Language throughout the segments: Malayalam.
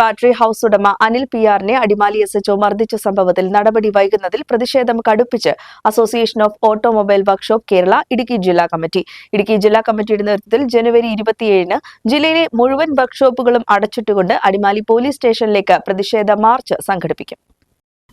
ബാറ്ററി ഹൌസ് ഉടമ അനിൽ പി ആറിനെ അടിമാലി എസ് എച്ച്ഒ മർദ്ദിച്ച സംഭവത്തിൽ നടപടി വൈകുന്നതിൽ പ്രതിഷേധം കടുപ്പിച്ച് association of automobile workshop Kerala Idukki ജില്ലാ കമ്മിറ്റി. ഇടുക്കി ജില്ലാ കമ്മിറ്റിയുടെ നേതൃത്വത്തിൽ ജനുവരി ഇരുപത്തിയേഴിന് ജില്ലയിലെ മുഴുവൻ വർക്ക്ഷോപ്പുകളും അടച്ചിട്ടുകൊണ്ട് അടിമാലി പോലീസ് സ്റ്റേഷനിലേക്ക് പ്രതിഷേധ മാർച്ച് സംഘടിപ്പിക്കും.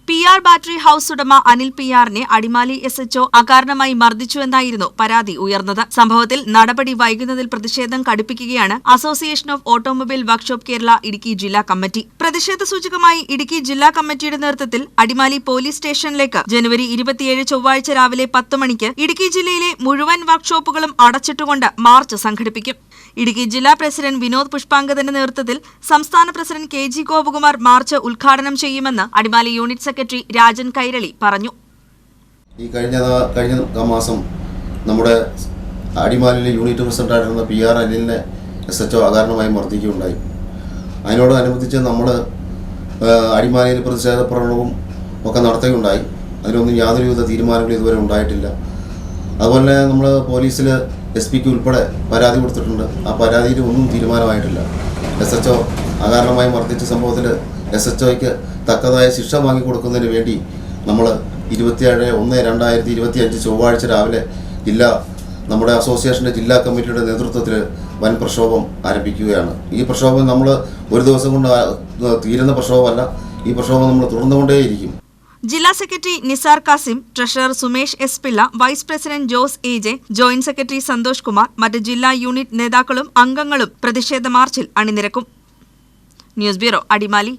പി ആർ ബാറ്ററി ഹൌസ് ഉടമ അനിൽ പി ആറിനെ അടിമാലി എസ് എച്ച്ഒ അകാരണമായി മർദ്ദിച്ചുവെന്നായിരുന്നു പരാതി ഉയർന്നത്. സംഭവത്തിൽ നടപടി വൈകുന്നതിൽ പ്രതിഷേധം കടുപ്പിക്കുകയാണ് association of automobile workshop Kerala Idukki ജില്ലാ കമ്മിറ്റി. പ്രതിഷേധ സൂചകമായി ഇടുക്കി ജില്ലാ കമ്മിറ്റിയുടെ നേതൃത്വത്തിൽ അടിമാലി പോലീസ് സ്റ്റേഷനിലേക്ക് ജനുവരി ഇരുപത്തിയേഴ് ചൊവ്വാഴ്ച രാവിലെ പത്ത് മണിക്ക് ഇടുക്കി ജില്ലയിലെ മുഴുവൻ വർക്ക്ഷോപ്പുകളും അടച്ചിട്ടുകൊണ്ട് മാർച്ച് സംഘടിപ്പിക്കും. ഇടുക്കി ജില്ലാ പ്രസിഡന്റ് വിനോദ് പുഷ്പാങ്കദന്റെ നേതൃത്വത്തിൽ സംസ്ഥാന president K G Gopakumar march ഉദ്ഘാടനം ചെയ്യുമെന്ന് അടിമാലി യൂണിറ്റ് സെക്രട്ടറി രാജൻ കൈരളി പറഞ്ഞു. ഈ കഴിഞ്ഞ കഴിഞ്ഞ മാസം നമ്മുടെ അടിമാലിലെ യൂണിറ്റ് പ്രസിഡന്റായിരുന്ന പി ആർ അനിലിനെ എസ് എച്ച് ഒ അകാരണമായി മർദ്ദിക്കുകയുണ്ടായി. അതിനോടനുബന്ധിച്ച് നമ്മൾ അടിമാലിയിൽ പ്രതിഷേധ പ്രകടനവും ഒക്കെ നടത്തുകയുണ്ടായി. അതിനൊന്നും യാതൊരുവിധ തീരുമാനങ്ങളും ഇതുവരെ ഉണ്ടായിട്ടില്ല. അതുപോലെ നമ്മൾ പോലീസിൽ എസ് പിക്ക് ഉൾപ്പെടെ പരാതി കൊടുത്തിട്ടുണ്ട്. ആ പരാതിയിൽ ഒന്നും തീരുമാനമായിട്ടില്ല. എസ് എച്ച് ഒ അകാരണമായി മർദ്ദിച്ച സംഭവത്തിൽ എസ് എച്ച് ഒയ്ക്ക് തക്കതായ ശിക്ഷ വാങ്ങിക്കൊടുക്കുന്നതിന് വേണ്ടി നമ്മൾ ഇരുപത്തിയേഴ് ഒന്ന് രണ്ടായിരത്തി ഇരുപത്തി അഞ്ച് ചൊവ്വാഴ്ച രാവിലെ ജില്ലാ നമ്മുടെ അസോസിയേഷന്റെ ജില്ലാ കമ്മിറ്റിയുടെ നേതൃത്വത്തിൽ വൻ പ്രക്ഷോഭം ആരംഭിക്കുകയാണ്. ഈ പ്രക്ഷോഭം നമ്മൾ ഒരു ദിവസം കൊണ്ട് തീരുന്ന പ്രക്ഷോഭമല്ല. ഈ പ്രക്ഷോഭം നമ്മൾ തുടർന്നുകൊണ്ടേയിരിക്കും. ജില്ലാ secretary Nisar Kasim treasurer Sumesh S Pillai vice president Jose A J joint secretary Santhosh Kumar മറ്റ് ജില്ലാ യൂണിറ്റ് നേതാക്കളും അംഗങ്ങളും പ്രതിഷേധ മാർച്ചിൽ അണിനിരക്കും. News bureau Adimali.